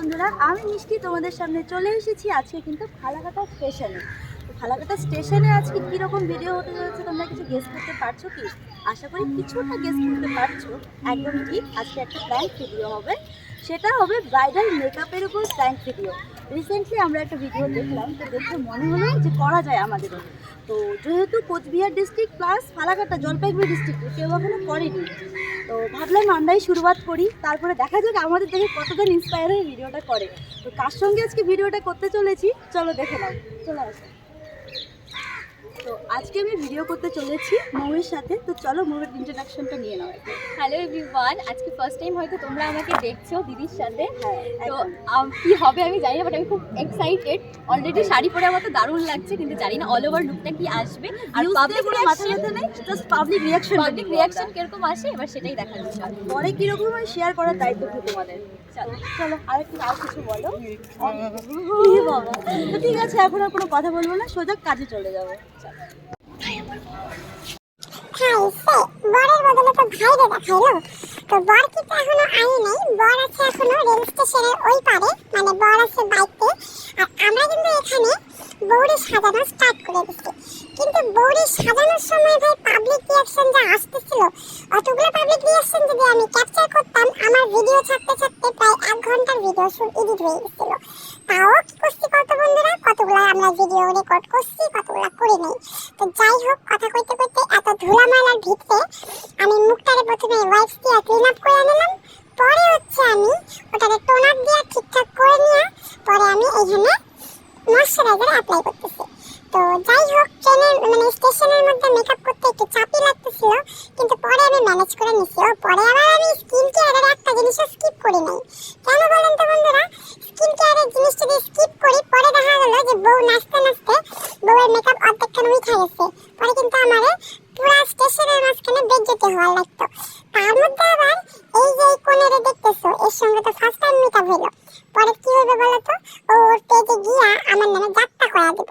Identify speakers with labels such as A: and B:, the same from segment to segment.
A: বন্ধুরা, আমি মিষ্টি তোমাদের সামনে চলে এসেছি আজকে কিন্তু ফালাকাটা স্টেশনে ফালাকাটা স্টেশনে আজকে কীরকম ভিডিও হতে চলেছে তোমরা কিছু গেস করতে পারছ কি? আশা করি কিছুটা গেস করতে পারছ। একদম ঠিক, আজকে একটা প্র্যাঙ্ক ভিডিও হবে। সেটা হবে ব্রাইডাল মেকআপের উপর প্র্যাঙ্ক ভিডিও রিসেন্টলি আমরা একটা ভিডিও দেখলাম, তো দেখে মনে হলো যে করা যায় আমাদেরও। তো যেহেতু Cooch Behar district plus Falakata Jalpaiguri district কেউ এখনও করেনি, তো ভাবলাম আমরাই শুরুয়াত করি, তারপরে দেখা যাক আমাদের দেখে কতজন ইন্সপায়ার হয়ে ভিডিওটা করে। তো কার সঙ্গে আজকে ভিডিওটা করতে চলেছি, চলো দেখে নাও, চলে আসো। তো আজকে আমি ভিডিও করতে চলেছি মৌয়ের সাথে। তো চলো মৌয়ের ইন্ট্রোডাকশনটা নিয়ে নাও।
B: হ্যালো এভরিওয়ান আজকে ফার্স্ট টাইম হয়তো তোমরা আমাকে দেখছ দিদির সাথে।
A: হ্যাঁ
B: তো কি হবে আমি জানি না বাট আমি খুব এক্সাইটেড অলরেডি শাড়ি পরে আমার তো দারুণ লাগছে কিন্তু জানি না অল ওভার লুকটা কি আসবে। আর পাবলিক
A: ব্যথা নেই? Just public reaction
B: public reaction কীরকম আসে? এবার সেটাই দেখার বিষয়।
A: পরে কীরকম হয় শেয়ার করার দায়িত্ব তোমাদের?
B: চলো
A: চলো, আরেকটু আর কিছু বলো। বাবা। তো ঠিক আছে, এখন আর কোনো কথা বলব না, সোজা কাজে চলে যাব।
C: বরের বদলে তো ভাইরে দেখাইলো। তো বর কিন্তু এখনও আই নাই, বর আছে এখনও রেল মানে আমরা কিন্তু এখানে বৌরি সাজানো স্টার্ট করে দিচ্ছি। কিন্তু বৌরি সাজানোর সময় ভাই পাবলিক রিয়াকশন যা আসতেছিল, অতগুলো পাবলিক রিয়াকশন যদি আমি ক্যাপচার করতাম, আমার ভিডিও ছাড়তে ছাড়তে প্রায় এক ঘণ্টার ভিডিও শুট এডিট হয়ে গেছিল। তাও কি করছি কত বন্ধুরা? কতগুলো আমরা ভিডিও রেকর্ড করছি, কতগুলো করি নাই। তো যাই হোক, কথা কইতে কইতে এত ধুলামালার ভিতরে আমি মুখটারে প্রথমে ওয়াইপস দিয়ে ক্লিন আপ করে নিলাম। পরে হচ্ছে আমি ওটাকে টোনার দিয়ে ঠিকঠাক করে নিয়ে, পরে আমি এইখানে ময়শ্চারাইজার অ্যাপ্লাই করতেছি। তো যাই হোক, ট্রেনের মানে স্টেশনের মধ্যে মেকআপ করতে একটু চাপই লাগতেছিল, কিন্তু পরে আমি ম্যানেজ করে নিছি। ও, পরে আবার আমি স্কিন কেয়ারের একটা জিনিসও স্কিপ করি নাই। কেন বলেন তো বন্ধুরা? স্কিন কেয়ারের জিনিস যদি স্কিপ করি, পরে দেখা গেল যে বউ নাচতে নাচতে বউয়ের মেকআপ অর্ধেকখানে উঠে গেছে। পরে কিন্তু আমারে পুরা স্টেশনের মাঝখানে বেজ্জতি হওয়ার লাগতো। তার মধ্যে আবার এই যে কোণেরে দেখতেছো, এর সঙ্গে তো ফার্স্ট টাইম মেকআপ হইল। পরে কি হইবে বলো তো? ওর পেজে গিয়া আমার নামে যাত্রা করা দিব।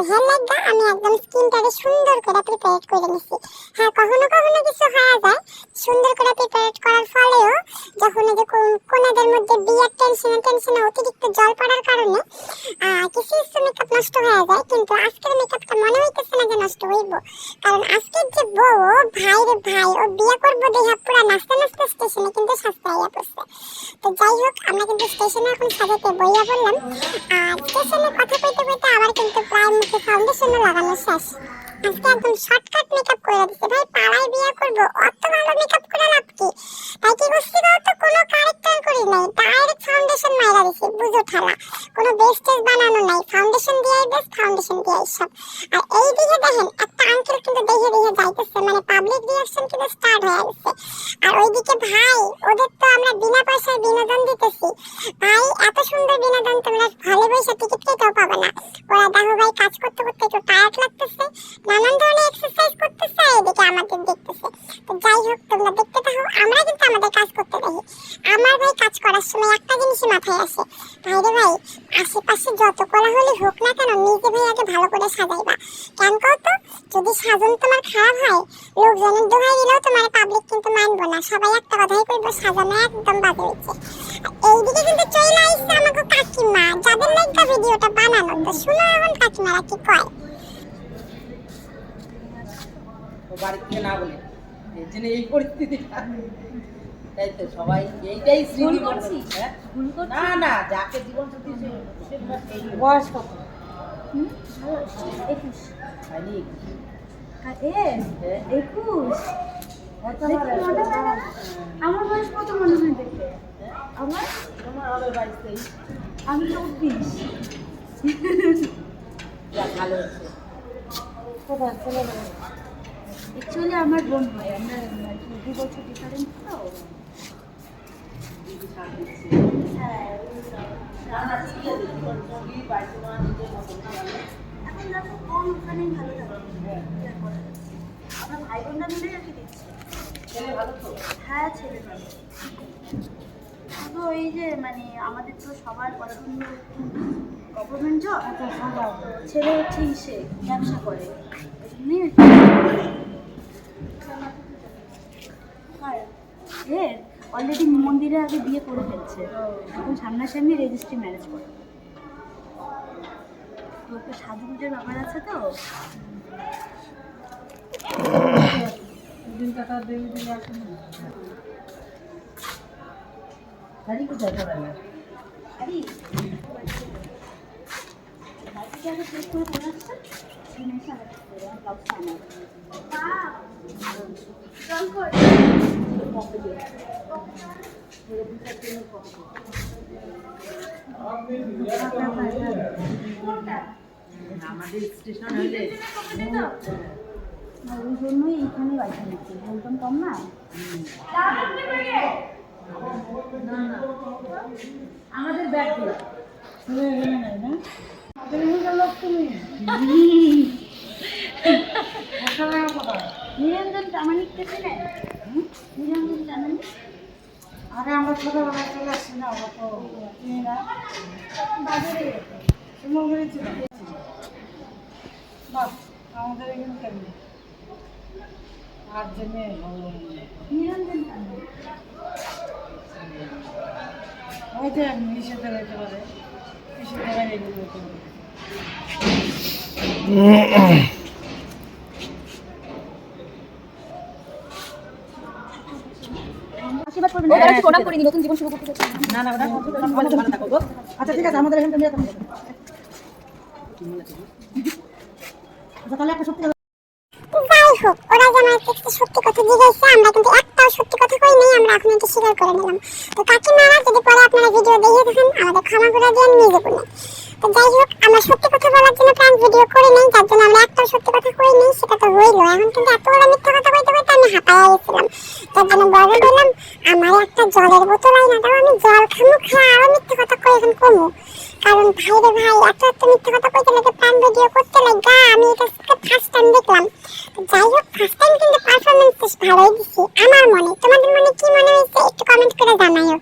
C: হেয়ার লাগা আমি একদম স্কিনটাকে সুন্দর করে প্রিপেয়ার করে নিছি। হ্যাঁ কখনো কখনো কিছু হয়ে যায় সুন্দর করে প্রিপেয়ার করার ফলেও যখন এই যে কোন- কোনাদের মধ্যে বিয়ের টেনশনে টেনশনে অতিরিক্ত জল পড়ার কারণে কিছু কিছু মেকআপ নষ্ট হয়ে যায়, কিন্তু আজকের মেকআপটা মনে হইতেছে না যে নষ্ট হইব। কারণ আজকের যে বউ ভাই রে ভাই, ও বিয়ে করব দেখা পুরা নাচতে নাচতে স্টেশনে কিন্তু সাজতে আইয়া পড়ছে। তো যাই হোক, আমরা কিন্তু স্টেশনে এখন সাজাতে বইয়া বললাম। আর স্টেশনে কথা কইতে কইতে আবার কিন্তু প্রায় মুখে ফাউন্ডেশনও লাগানো শেষ। আজকে একদম শর্টকাট মেকআপ করে দিচ্ছে ভাই, পাড়ায় বিয়ে করব, অত ভালো মেকআপ করে লাভ কি? তাই কি করছি বলতো কোনো কারেক্টার করি নাই ডাইরেক্ট ফাউন্ডেশন মাইরা দিছি, বুঝো ঠালা। কোনো বেস টেস বানানো নাই ফাউন্ডেশন দিয়াই বেস ফাউন্ডেশন দিয়াই সব আর এই দিকে দেখেন, একটা আঙ্কেল কিন্তু দেখে দেখে যাইতেছে মানে পাবলিক রিয়াকশন কিন্তু স্টার্ট হয়ে গেছে। আর ওইদিকে ভাই, ওদের তো আমরা বিনা পয়সায় বিনোদন দিতেছি। ভাই, এত সুন্দর বিনোদন তোমরা ঘরে বসে টিকিট কেটেও পাবে না। ওরা দেখো ভাই, কাজ করতে করতে একটু টায়ার্ড লাগতেছে। নানান ধরনের এক্সারসাইজ করতেছে, এদিকে আমাদের দেখতেছে। তো যাই হোক, তোমরা দেখতে থাকো, আমরা কিন্তু আমাদের কাজ করতে দেখি আমার ভাই কাজ করার সময় একটা জিনিসই মাথায় আসে। ভাইরে ভাই, আশেপাশে যত কোলাহলি হোক না কেন, নিজে ভাই আগে ভালো করে সাজাইবা। কেন কও তো যদি সাজন তোমার খারাপ হয়, লোকজনের দোহাই দিলেও তোমার পাবলিক কিন্তু মানবো না। সবাই একটা কথাই কইবো, সাজানো একদম বাজে হয়েছে এইদিকে কিন্তু চলে আইসছে আমাকে কাকিমা। যাদের লাইকা ভিডিওটা বানানো তো শুনো এখন কাকিমারা কি কয়।
D: ও বাড়ি থেকে না বলে। এর জন্য এই পরিস্থিতিটা। তাই তো সবাই এইটাই স্মৃতি? হ্যাঁ? না না যাকে জীবন সত্যি
A: বয়স কত?
B: একুশ।
D: হ্যাঁ?
A: একুশ। হয় আমার বয়স কত মনে হয় দেখে আমার?
D: তোমার হবে বাইশ তেইশ।
A: আমি চব্বিশ।
D: যা ভালো হচ্ছে
A: কোথায়? চলে অ্যাকচুয়ালি আমার বোন হয় আমরা দু বছর ডিফারেন্স তো। এখন দেখো ওখানেই ভালো থাকে? আমরা ভাই বোনরা দিচ্ছি।
D: ছেলে তো?
A: হ্যাঁ ছেলে ভালো। শুধু এই যে মানে আমাদের তো সবার পছন্দ গভর্নমেন্ট জব ছেলে হচ্ছে ইসে ব্যবসা করে। জন্যই এর অলরেডি মন্দিরে আগে বিয়ে করে ফেলছে। এখন সামনাসামনি রেজিস্ট্রি ম্যারেজ করে। তো সাজুগুজের ব্যাপার আছে তো?
D: দিন কথা দেবী দিলে আসুন। শাড়ি কোথায় পড়ালে
A: আরে বাড়িতে আগে চেক করে পরে
D: আমাদের স্টেশন হলে
A: ওই জন্যই এইখানে বাড়িতে নিচ্ছি বলতাম কম না।
D: আমাদের ব্যাগ দিয়ে। শুনে এখানে না
A: নিরঞ্জন প্রামাণিককে চেনেন হুম? নিরঞ্জন প্রামাণিক
D: আরে আমরা ছোটবেলায় চলে আসছি না আমরা তো চিনি না বাস আমাদের এখানে কেমন আর ভালো
A: নিরঞ্জন প্রামাণিক
D: ওই যে নিষেধ হইতে পারে নিষেধ হয়ে এগুলো
A: আশীর্বাদ করবেন।
B: ও দাঁড়াচ্ছি প্রণাম করিনি নতুন জীবন শুরু করতে যাচ্ছি
D: না না ওটা ভালো ভালো থাকো গো। আচ্ছা ঠিক আছে আমাদের আচ্ছা তাহলে একটা সত্যি কথা
C: যাই হোক ওরা যে আমাকে সত্যি কথা জিজ্ঞাসা আমরা কিন্তু একটাও সত্যি কথা কই নাই আমরা এখন এটা স্বীকার করে নিলাম। তো কাকিমারা যদি পরে আপনারা ভিডিও দেখে থাকেন আমাদের ক্ষমা করে দিয়ে নিজে বলে তো যাই হোক, আমরা সত্যি কথা বলার জন্য প্রাণ ভিডিও করে নেই, যার জন্য আমরা একটাও সত্যি কথা কই নেই, সেটা তো হইল। এখন কিন্তু এত বড় মিথ্যা কথা কইতে কইতে আমি হাঁপায়া গেছিলাম। যার জন্য বড় বললাম আমার একটা জলের বোতল আই না দাও, আমি জল খামু খাই আরও মিথ্যা কথা কই এখন কমু। কারণ ভাই রে ভাই, এত এত মিথ্যা কথা কইতে লাগে, প্রাণ ভিডিও করতে লাগা আমি এটা ফার্স্ট টাইম দেখলাম। যাই হোক ফার্স্ট টাইম কিন্তু পারফরমেন্স বেশ ভালোই দিছি, আমার মনে। তোমাদের মনে কি মনে হয়েছে? একটু কমেন্ট করে জানাইও।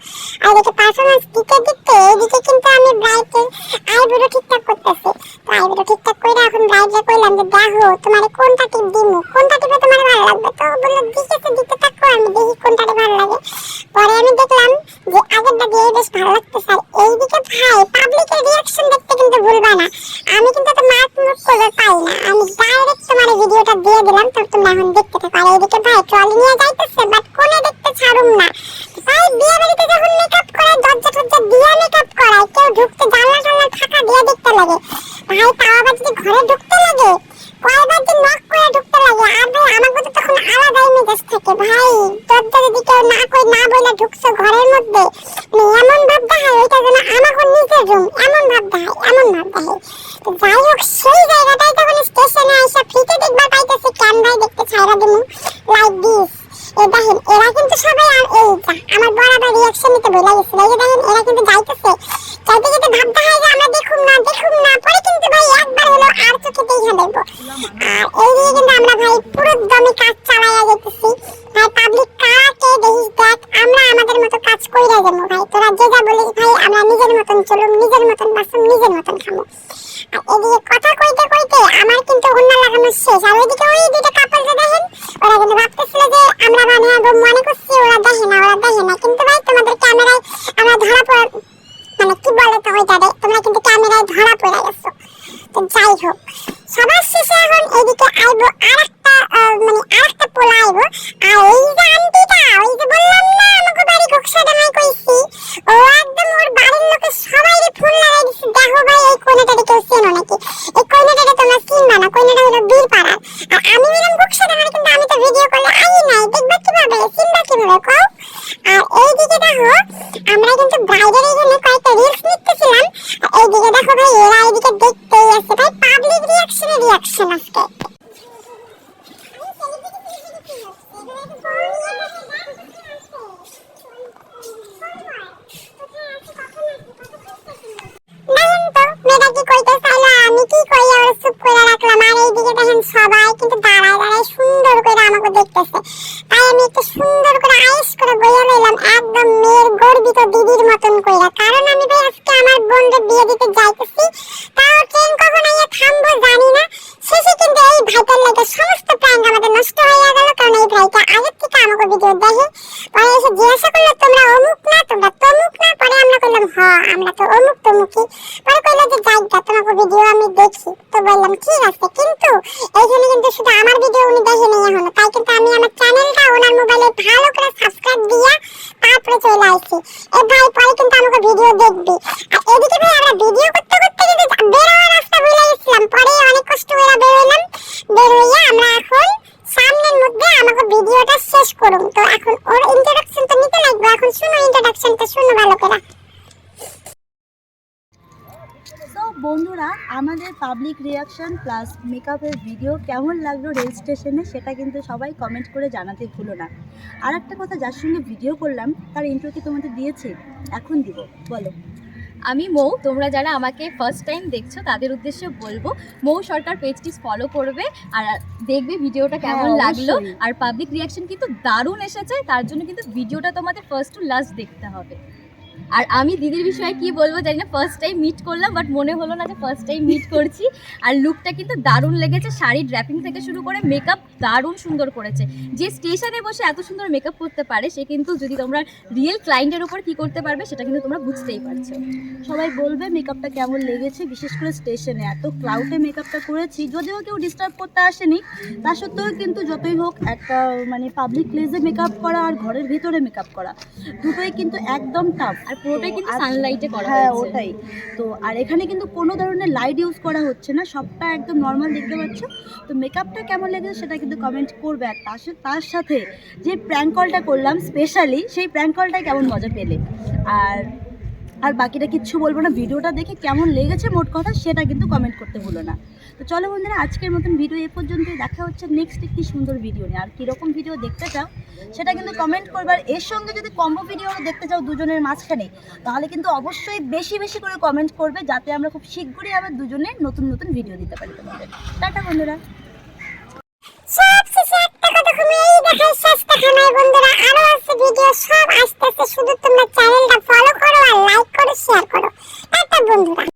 C: আর এদিকে পারফরমেন্স দিতে দিতে, এদিকে কিন্তু আমি ব্রাইটের আইব্রো ঠিকঠাক করতেছি। তো আইব্রো ঠিকঠাক করে এখন ব্রাইটে কইলাম যে, দেখো, তোমার কোনটা টিপ দিমু? কোনটা টিপে তোমার ভালো লাগবে? তো বলল দিকেছে দিতে থাকো, আমি দেখি কোনটাতে ভালো লাগে। পরে আমি দেখলাম যে, আগেরটা দিয়ে বেশ ভালো লাগতেছে। আর এইদিকে ভাই পাবলিকের রিয়াকশন দেখতে কিন্তু ভুলবা না। আমি কিন্তু তো মার্ক মুখ করে পাই না। আমি ডাইরেক্ট তোমার ভিডিওটা দিয়ে দিলাম, তো তোমরা এখন দেখতে থাকো। আর এইদিকে ভাই ট্রলি নিয়ে যাইতেছে বাট কোনে দেখতে ছাড়ুম না। ভাই, বিয়ে বাড়িতে যখন মেকআপ করায় দরজা টরজা দিয়ে মেকআপ করায়, কেউ ঢুকতে জানলা টানলা দেখতে লাগে। ভাই, তাও আবার যদি ঘরে ঢুকতে লাগে? কয়বার যে নক করে ঢুকতে লাগে? আর ভাই, আমাকে তো তখন আলাদাই মেজাজ থাকে। ভাই, দরজা যদি কেউ না কই না বলে ঢুকছো ঘরের মধ্যে মানে এমন ভাব দেখায় ওইটা যেন আমাকে নিজের রুম এমন ভাব দেখায় এমন ভাব দেখায় তো যাই হোক, সেই জায়গাটাই তখন স্টেশনে আইসা, ফ্রিতে দেখবা পাইতেছে ক্যামেরায় দেখতে ছাইরা দিমু। লাইক দিস এ এরা কিন্তু সবাই আর এই আমার বরাবর রিয়াকশন নিতে ভুলে গেছিল এই এরা কিন্তু যাইতেছে। যাইতে যেতে ভাব দেখায় কইরা যাব ভাই তোরা যে যা বলিস ভাই আমরা নিজের মতন চলুম নিজের মতন বাসুম নিজের মতন খাব আর এদিকে কথা কইতে কইতে আমার কিন্তু অন্য লাগানো শেষ। আর ওইদিকে ওই দুটো কাপল যে দেখেন ওরা কিন্তু ভাবতেছিল যে আমরা মানে আগে মনে করছি ওরা দেখে না ওরা দেখে না। কিন্তু ভাই তোমাদের ক্যামেরায় আমরা ধরা পড়া মানে কি বলে তো ওইটারে তোমরা কিন্তু ক্যামেরায় ধরা পড়ে গেছো। তো যাই হোক সবার শেষে এখন এদিকে আইবো আরেকটা আহ, মানে আরেকটা পোলা আইবো। আর এই যে আন্টিটা ওই যে বললাম একদম ওর বাড়ির লোকে সবাই ফোন লাগাই দিছে। দেখো ভাই, এই কোনেটারে কেউ চেনো নাকি? এই কোনেটারে তোমরা চিনবা না কোনেটা হলো বীর পাড়ার আর আমি মিলাম ঘুকসাডাঙ্গায় কিন্তু আমি তো ভিডিও করলে আই নাই। দেখবা কীভাবে? চিনবা কীভাবে? কও? আর এইদিকে দেখো, আমরা কিন্তু ব্রাইডের এখানে কয়েকটা রিলস নিতেছিলাম। আর এইদিকে দেখো ভাই, এরা এইদিকে দেখতেই আছে ভাই পাবলিক রিয়াকশনে রিয়াকশন আজকে দেখেন তো মেয়েটা কি কইতে চাইলো আমি কি কই আর চুপ করে রাখলাম আর এইদিকে দেখেন সবাই কিন্তু দাঁড়ায় দাঁড়ায় সুন্দর করে আমাকে দেখতেছে তাই আমি একটু সুন্দর করে আয়েস করে বইয়া লইলাম একদম মেয়ের গর্বিত দিদির মতন কইরা কারণ আমি ভাই আজকে আমার বোনকে বিয়ে দিতে যাইতেছি তাও ট্রেন কখন আইয়া থামবো জানি না শেষে কিন্তু এই ভাইটার লাগে সমস্ত প্ল্যান আমাদের নষ্ট হয়ে গেল কারণ এই ভাইটা আগের থেকে আমাকে ভিডিও দেখে পরে এসে জিজ্ঞাসা করল তো পরে কইলো যে তোমাকে ভিডিও আমি দেখি। তো বললাম, ঠিক আছে, কিন্তু এইখানে কিন্তু শুধু আমার ভিডিও উনি দেখেনি এখনও। তাই কিন্তু আমি আমার চ্যানেলটা ওনার মোবাইলে ভালো করে সাবস্ক্রাইব দিয়া তারপরে চলে আসছি এই ভাই, পরে কিন্তু আমাকে ভিডিও দেখবি। আর এদিকে ভাই, আমরা ভিডিও করতে করতে কিন্তু বের রাস্তা ভুলে গেছিলাম। পরে অনেক কষ্ট করে বের হইলাম। বের হইয়া আমরা এখন সামনের মধ্যে আমাকে ভিডিওটা শেষ করুন। তো এখন ওর ইন্ট্রোডাকশন তো নিতে লাগবে। এখন শুনো ইন্ট্রোডাকশনটা শুনো ভালো করে
A: তো বন্ধুরা আমাদের পাবলিক রিয়াকশন প্লাস মেকআপের ভিডিও কেমন লাগল রেল স্টেশনে সেটা কিন্তু সবাই কমেন্ট করে জানাতে ভুলো না। আর একটা কথা যার সঙ্গে ভিডিও করলাম তার ইন্ট্রো কি তোমাদের দিয়েছে? এখন দিব বলো।
B: আমি মৌ তোমরা যারা আমাকে ফার্স্ট টাইম দেখছ তাদের উদ্দেশ্যে বলব মৌ সরকার পেজটি ফলো করবে আর দেখবে ভিডিওটা কেমন
A: হ্যাঁ,
B: লাগল আর পাবলিক রিয়াকশন কিন্তু দারুণ এসেছে তার জন্য কিন্তু ভিডিওটা তোমাদের ফার্স্ট টু লাস্ট দেখতে হবে। আর আমি দিদির বিষয়ে কি বলব জানি না ফার্স্ট টাইম মিট করলাম বাট মনে হলো না যে ফার্স্ট টাইম মিট করছি। আর লুকটা কিন্তু দারুণ লেগেছে, শাড়ি ড্র্যাপিং থেকে শুরু করে মেকআপ দারুণ সুন্দর করেছে। যে স্টেশনে বসে এত সুন্দর মেকআপ করতে পারে, সে কিন্তু যদি তোমরা রিয়েল ক্লায়েন্টের উপর কি করতে পারবে, সেটা কিন্তু তোমরা বুঝতেই পারছ।
A: সবাই বলবে মেকআপটা কেমন লেগেছে, বিশেষ করে স্টেশনে এত ক্লাউডে মেকআপটা করেছি, যদিও কেউ ডিস্টার্ব করতে আসেনি, তা সত্ত্বেও কিন্তু যতই হোক একটা মানে পাবলিক প্লেসে মেকআপ করা আর ঘরের ভিতরে মেকআপ করা, দুটোই কিন্তু একদম টাফ
B: আর পুরোটাই কিন্তু সানলাইটে করা
A: হ্যাঁ ওটাই। তো আর এখানে কিন্তু কোনো ধরনের লাইট ইউজ করা হচ্ছে না সবটা একদম নর্মাল দেখতে পাচ্ছ। তো মেকআপটা কেমন লেগেছে সেটা কিন্তু কমেন্ট করবে। আর তার সাথে তার সাথে যে প্র্যাঙ্ক কলটা করলাম স্পেশালি সেই প্র্যাঙ্ক কলটাই কেমন মজা পেলে? আর আর বাকিটা কিচ্ছু বলব না। ভিডিওটা দেখে কেমন লেগেছে মোট কথা সেটা কিন্তু কমেন্ট করতে ভুলো না। তো চলো বন্ধুরা, আজকের মতন ভিডিও এ পর্যন্তই। দেখা হচ্ছে নেক্সট একটি সুন্দর ভিডিও নিয়ে। আর কীরকম ভিডিও দেখতে চাও, সেটা কিন্তু কমেন্ট করবার এর সঙ্গে যদি কম্বো ভিডিও দেখতে চাও দুজনের মাঝখানে, তাহলে কিন্তু অবশ্যই বেশি বেশি করে কমেন্ট করবে, যাতে আমরা খুব শীঘ্রই আবার দুজনে নতুন নতুন ভিডিও দিতে পারি তোমাদের। টাটা বন্ধুরা।
C: শুধু তোমরা চ্যানেলটা ফলো করো আর লাইক করো শেয়ার করো। বন্ধুরা।